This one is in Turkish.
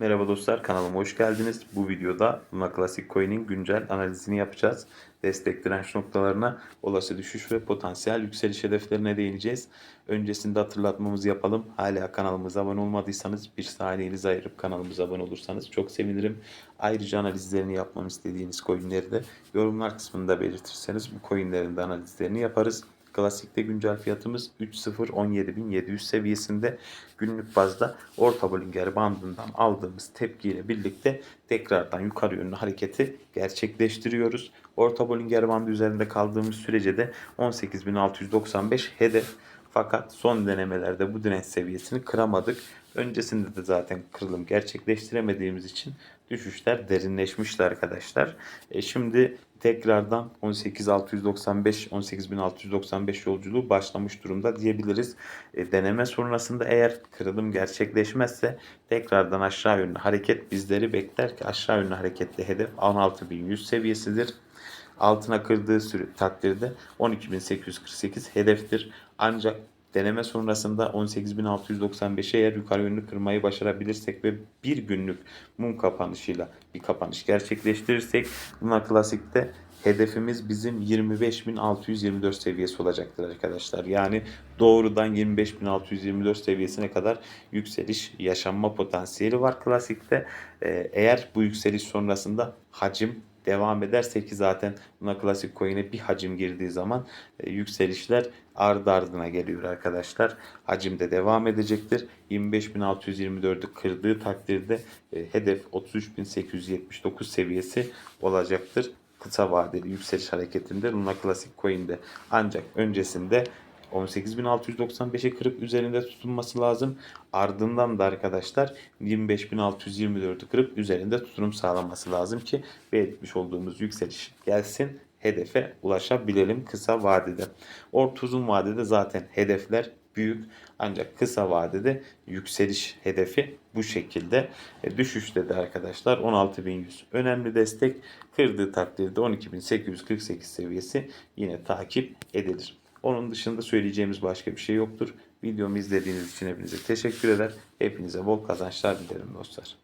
Merhaba dostlar kanalıma hoş geldiniz. Bu videoda Luna Classic Coin'in güncel analizini yapacağız. Destek direnç noktalarına, olası düşüş ve potansiyel yükseliş hedeflerine değineceğiz. Öncesinde hatırlatmamızı yapalım. Hala kanalımıza abone olmadıysanız bir saniyenizi ayırıp kanalımıza abone olursanız çok sevinirim. Ayrıca analizlerini yapmamı istediğiniz coinleri de yorumlar kısmında belirtirseniz bu coinlerin de analizlerini yaparız. Klasikte güncel fiyatımız 3.017.700 seviyesinde günlük bazda orta Bollinger bandından aldığımız tepkiyle birlikte tekrardan yukarı yönlü hareketi gerçekleştiriyoruz. Orta Bollinger bandı üzerinde kaldığımız sürece de 18.695 hedef. Fakat son denemelerde bu direnç seviyesini kıramadık. Öncesinde de zaten kırılım gerçekleştiremediğimiz için düşüşler derinleşmişti arkadaşlar. E şimdi tekrardan 18.695 18.695 yolculuğu başlamış durumda diyebiliriz. E, deneme sonrasında eğer kırılım gerçekleşmezse tekrardan aşağı yönlü hareket bizleri bekler ki aşağı yönlü harekette hedef 16.100 seviyesidir. Altına kırdığı süre, takdirde 12.848 hedeftir. Ancak deneme sonrasında 18.695'e eğer yukarı yönlü kırmayı başarabilirsek ve bir günlük mum kapanışıyla bir kapanış gerçekleştirirsek Luna Classic'te hedefimiz bizim 25.624 seviyesi olacaktır arkadaşlar. Yani doğrudan 25.624 seviyesine kadar yükseliş yaşanma potansiyeli var klasikte. Ee, eğer bu yükseliş sonrasında hacim devam ederse ki zaten buna klasik coin'e bir hacim girdiği zaman e, yükselişler ardı ardına geliyor arkadaşlar. Hacim de devam edecektir. 25.624'ü kırdığı takdirde e, hedef 33.879 seviyesi olacaktır. Kısa vadeli yükseliş hareketinde Luna Classic Coin'de. Ancak öncesinde 18.695'e kırıp üzerinde tutunması lazım. Ardından da arkadaşlar 25.624'ü kırıp üzerinde tutunum sağlaması lazım ki belirtmiş olduğumuz yükseliş gelsin hedefe ulaşabilelim kısa vadede. Orta uzun vadede zaten hedefler büyük ancak kısa vadede yükseliş hedefi bu şekilde. E, düşüşte de arkadaşlar 16.100 önemli destek kırdığı takdirde 12.848 seviyesi yine takip edilir. Onun dışında söyleyeceğimiz başka bir şey yoktur. Videomu izlediğiniz için hepinize teşekkür eder. Hepinize bol kazançlar dilerim dostlar.